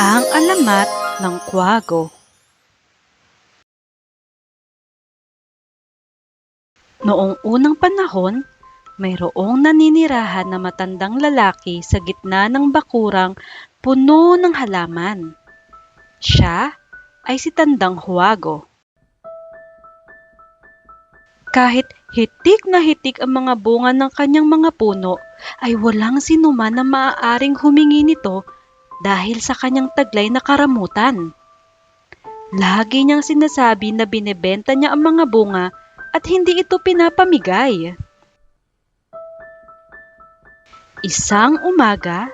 Ang alamat ng kwago. Noong unang panahon, mayroong naninirahan na matandang lalaki sa gitna ng bakurang puno ng halaman. Siya ay si Tandang Huwago. Kahit hitik na hitik ang mga bunga ng kanyang mga puno, ay walang sinuman na maaaring humingi nito dahil sa kanyang taglay na karamutan. Lagi niyang sinasabi na binebenta niya ang mga bunga at hindi ito pinapamigay. Isang umaga,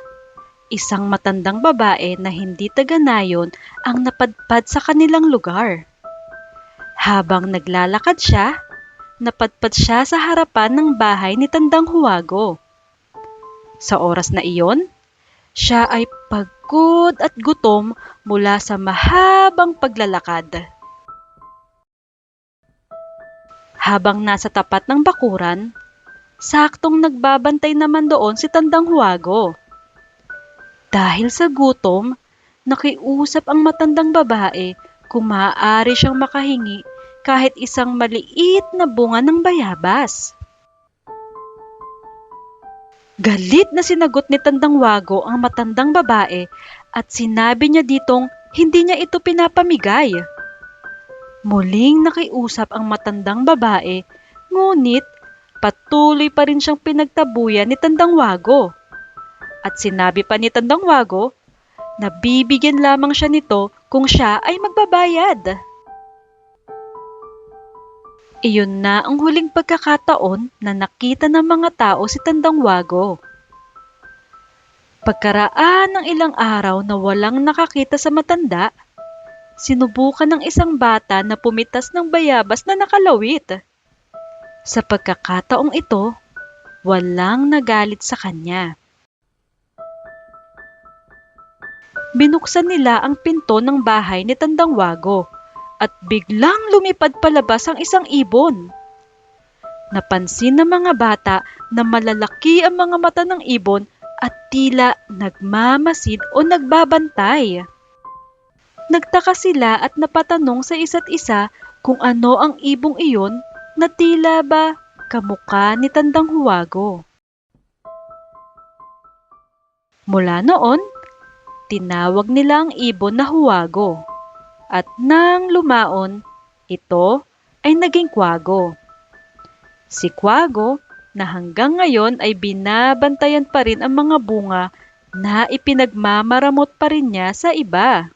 isang matandang babae na hindi taga-nayon ang napadpad sa kanilang lugar. Habang naglalakad siya, napadpad siya sa harapan ng bahay ni Tandang Huwago. Sa oras na iyon, siya ay pagod at gutom mula sa mahabang paglalakad. Habang nasa tapat ng bakuran, saktong nagbabantay naman doon si Tandang Huwago. Dahil sa gutom, nakiusap ang matandang babae kung maaari siyang makahingi kahit isang maliit na bunga ng bayabas. Galit na sinagot ni Tandang Wago ang matandang babae at sinabi niya ditong hindi niya ito pinapamigay. Muling nakiusap ang matandang babae, ngunit patuloy pa rin siyang pinagtabuyan ni Tandang Wago. At sinabi pa ni Tandang Wago na bibigyan lamang siya nito kung siya ay magbabayad. Iyon na ang huling pagkakataon na nakita ng mga tao si Tandang Wago. Pagkaraan ng ilang araw na walang nakakita sa matanda, sinubukan ng isang bata na pumitas ng bayabas na nakalawit. Sa pagkakataong ito, walang nagalit sa kanya. Binuksan nila ang pinto ng bahay ni Tandang Wago at biglang lumipad palabas ang isang ibon. Napansin ng mga bata na malalaki ang mga mata ng ibon at tila nagmamasid o nagbabantay. Nagtaka sila at napatanong sa isa't isa kung ano ang ibong iyon na tila ba kamukha ni Tandang Huwago. Mula noon, tinawag nila ang ibon na Huwago. At nang lumaon, ito ay naging kwago. Si kwago na hanggang ngayon ay binabantayan pa rin ang mga bunga na ipinagmamaramot pa rin niya sa iba.